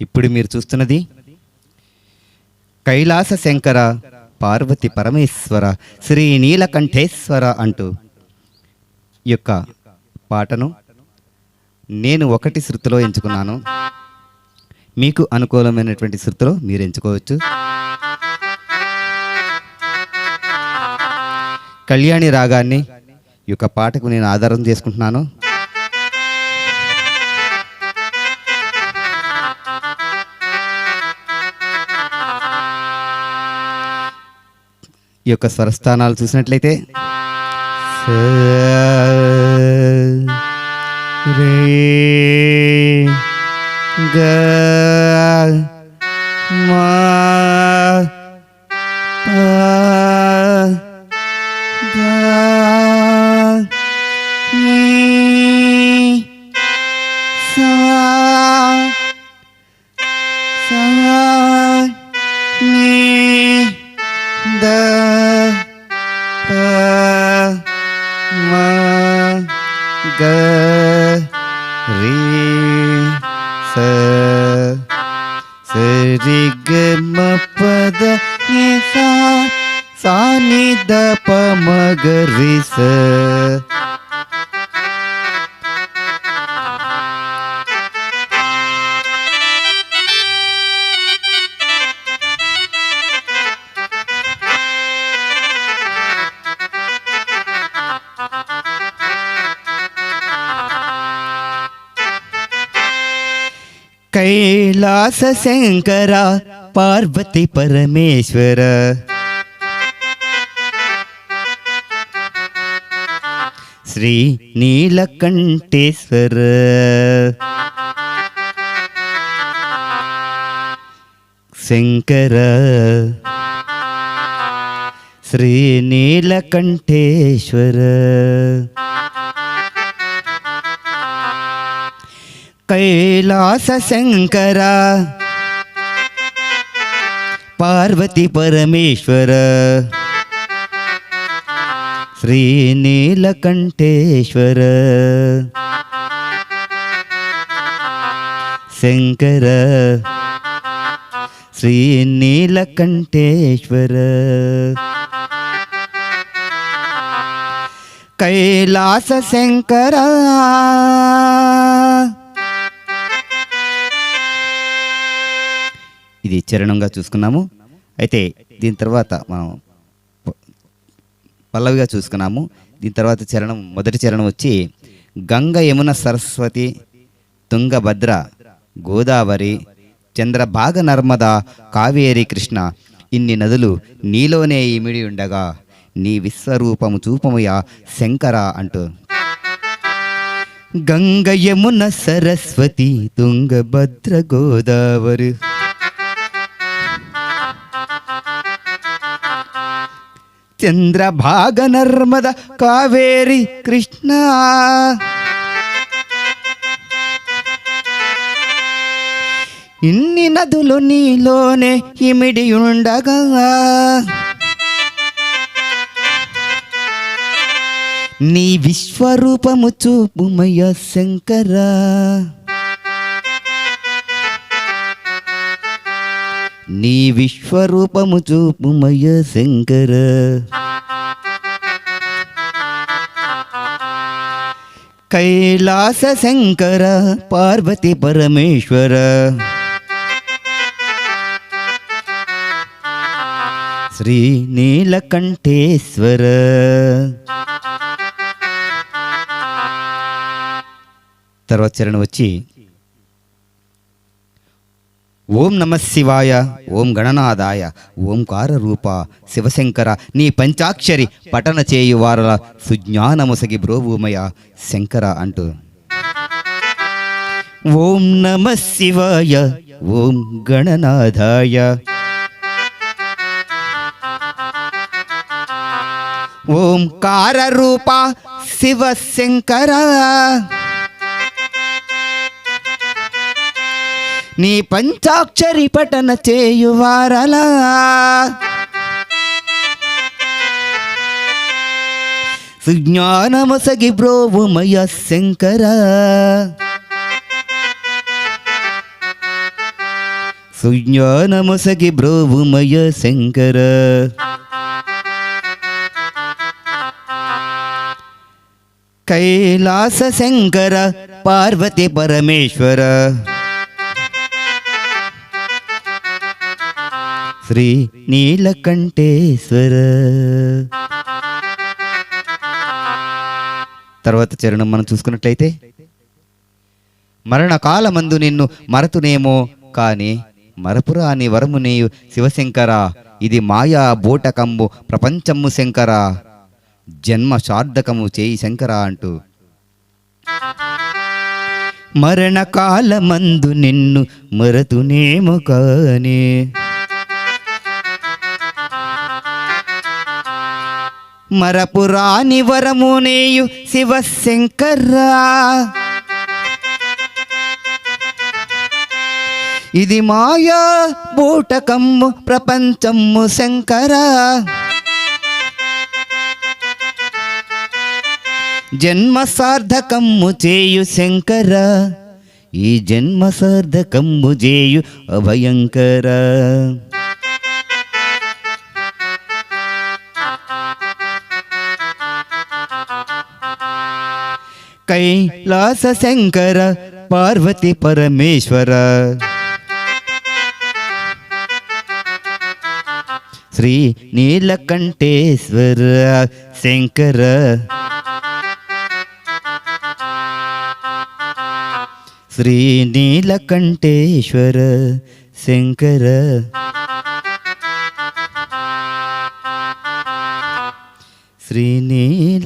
ఇప్పుడు మీరు చూస్తున్నది? కైలాస శంకర పార్వతి పరమేశ్వర శ్రీ నీలకంఠేశ్వర అంటూ యొక్క పాటను నేను ఒకటి శృతిలో ఎంచుకున్నాను. మీకు అనుకూలమైనటువంటి శృతిలో మీరు ఎంచుకోవచ్చు. కళ్యాణి రాగాన్ని ఈ యొక్క పాటకు నేను ఆధారం చేసుకుంటున్నాను. ఈ యొక్క స్వరస్థానాలు చూసినట్లయితే. రే, గ, మా, మ గ రి స కైలాస శంకర శ్రీ నీలకంఠేశ్వర. శంకర. శ్రీ నీలకంఠేశ్వర. కైలాస శంకర. పార్వతి పరమేశ్వర. శ్రీ నీలకంఠేశ్వర శంకర. శ్రీ నీలకంఠేశ్వర కైలాస శంకర. ఇది చరణంగా చూసుకున్నాము. అయితే దీని తర్వాత మనం పల్లవిగా చూసుకున్నాము. దీని తర్వాత చరణం మొదటి చరణం వచ్చి గంగ యమున సరస్వతి తుంగభద్ర గోదావరి చంద్రభాగ నర్మద కావేరి కృష్ణ ఇన్ని నదులు నీలోనే ఇమిడి ఉండగా నీ విశ్వరూపము చూపముయా శంకర అంటూ. గంగ యమున సరస్వతి తుంగభద్ర గోదావరి చంద్రభాగ నర్మద కావేరి కృష్ణ. ఇన్ని నదులు నీలోనే ఇమిడి ఉండగా నీ విశ్వరూపము చూపుమయ శంకర. నీ విశ్వరూపము చూపుమయ శంకర. కైలాస శంకర పార్వతి పరమేశ్వర. శ్రీ నీలకంఠేశ్వర తర్వాత చరణం వచ్చి ఓం నమ శివాయ ఓం గణనాదాయ ఓంకార రూప శివశంకర నీ పంచాక్షరి పఠన చేయువారల సుజ్ఞానముసగి బ్రోభూమయ శంకర అంటూ. ఓం నమ శివాయ ఓం గణనాథాయ. ఓంకార రూప శివశంకర. నీ పంచాక్షరి పఠన చేయువారలా. సుజ్ఞానమసగి బ్రోవుమయ శంకర. సుజ్ఞానమసగి బ్రోవుమయ శంకర. కైలాస శంకర పార్వతి పరమేశ్వర. శ్రీ నీలకంఠేశ్వర తర్వాత చరణం మనం చూసుకున్నట్లయితే మరణకాలమందు నిన్ను మరతునేమో కాని మరపురాని వరము నీయు శివశంకర ఇది మాయా బోటకంబు ప్రపంచము శంకరా. జన్మ సార్థకము చేయి శంకర అంటూ. మరణకాలమందు నిన్ను మరతునేమో కానీ మరపురాని వరమునేయు శివశంకర్రా ఇది మాయా బూటకమ్ము ప్రపంచమ్ము శంకర. జన్మ సార్థకమ్ము చేయు శంకర. ఈ జన్మ సార్థకమ్ము చేయు అభయంకర. కైలాస శంకర పార్వతి పరమేశ్వర. శ్రీ నీలకంఠేశ్వర శంకర. శ్రీ నీలకంఠేశ్వర శంకర. శ్రీనీలకంఠేశ్వర